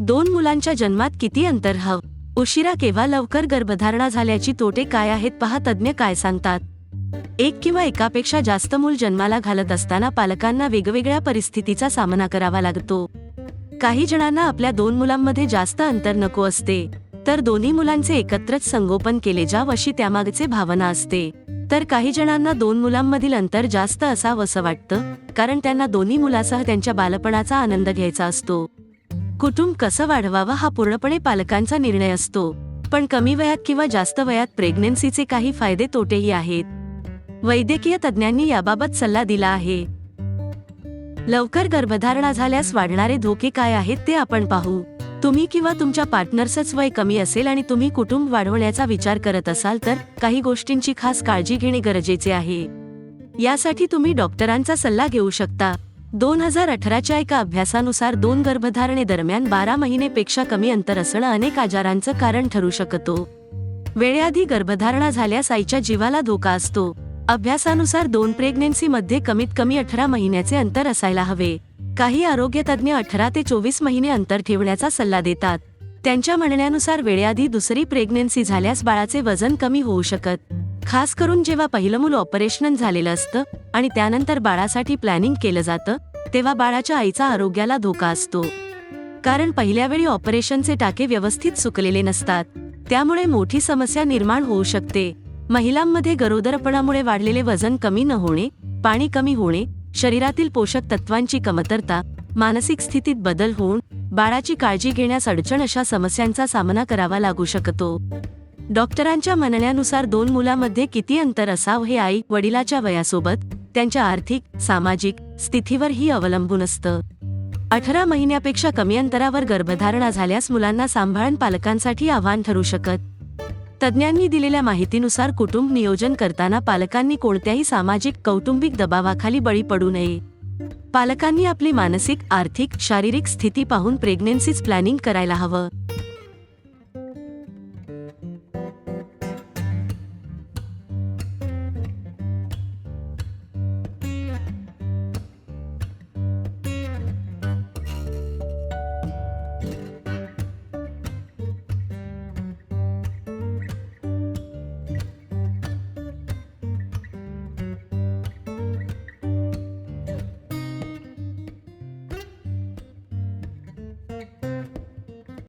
दोन मुलांच्या जन्मात किती अंतर हवं? उशिरा केव्हा लवकर गर्भधारणा झाल्याची तोटे काय आहेत पहा तज्ज्ञ काय सांगतात. एक किंवा एकापेक्षा जास्त मूल जन्माला घालत असताना पालकांना वेगवेगळ्या परिस्थितीचा सामना करावा लागतो. काही जणांना आपल्या दोन मुलांमध्ये जास्त अंतर नको असते. तर दोन्ही मुलांचे एकत्रच संगोपन केले जाव अशी त्यामागचे भावना असते. तर काही जणांना दोन मुलांमधील अंतर जास्त असावं असं वाटतं कारण त्यांना दोन्ही मुलासह त्यांच्या बालपणाचा आनंद घ्यायचा असतो. कुटुंब कसं वाढवावं हा पूर्णपणे पालकांचा निर्णय असतो. पण कमी वयात किंवा जास्त वयात प्रेग्नेन्सीचे काही फायदे तोटेही आहेत. वैद्यकीय तज्ज्ञांनी याबाबत सल्ला दिला आहे. लवकर गर्भधारणा झाल्यास वाढणारे धोके काय आहेत ते आपण पाहू. तुम्ही किंवा तुमच्या पार्टनर्सच वय कमी असेल आणि तुम्ही कुटुंब वाढवण्याचा विचार करत असाल तर काही गोष्टींची खास काळजी घेणे गरजेचे आहे. यासाठी तुम्ही डॉक्टरांचा सल्ला घेऊ शकता. दोन हजार अठराच्या एका अभ्यासानुसार दोन गर्भधारणेदरम्यान बारा महिनेपेक्षा कमी अंतर असणं अनेक आजारांचं कारण ठरू शकतो. वेळेआधी गर्भधारणा झाल्यास आईच्या जीवाला धोका असतो. अभ्यासानुसार दोन प्रेग्नेन्सीमध्ये कमीत कमी अठरा महिन्याचे अंतर असायला हवे. काही आरोग्य तज्ज्ञ अठरा ते चोवीस महिने अंतर ठेवण्याचा सल्ला देतात. त्यांच्या म्हणण्यानुसार वेळेआधी दुसरी प्रेग्नेन्सी झाल्यास बाळाचे वजन कमी होऊ शकत. खास करून जेव्हा पहिलं मूल ऑपरेशन झालेलं असतं आणि त्यानंतर बाळासाठी प्लॅनिंग केलं जातं तेव्हा बाळाच्या आईचा आरोग्याला धोका असतो. कारण पहिल्या वेळी ऑपरेशनचे टाके व्यवस्थित सुकलेले नसतात त्यामुळे मोठी समस्या निर्माण होऊ शकते. महिलांमध्ये गरोदरपणामुळे वाढलेले वजन कमी न होणे पाणी कमी होणे शरीरातील पोषक तत्वांची कमतरता मानसिक स्थितीत बदल होऊन बाळाची काळजी घेण्यास अडचण अशा समस्यांचा सामना करावा लागू शकतो. डॉक्टरांच्या म्हणण्यानुसार दोन मुलांमध्ये किती अंतर असावं हे आई वडिलाच्या वयासोबत त्यांच्या आर्थिक सामाजिक स्थितीवरही अवलंबून असतं. अठरा महिन्यापेक्षा कमी अंतरावर गर्भधारणा झाल्यास मुलांना सांभाळण पालकांसाठी आव्हान ठरू शकत. तज्ज्ञांनी दिलेल्या माहितीनुसार कुटुंब नियोजन करताना पालकांनी कोणत्याही सामाजिक कौटुंबिक दबावाखाली बळी पडू नये. पालकांनी आपली मानसिक आर्थिक शारीरिक स्थिती पाहून प्रेग्नेन्सीज प्लॅनिंग करायला हवं.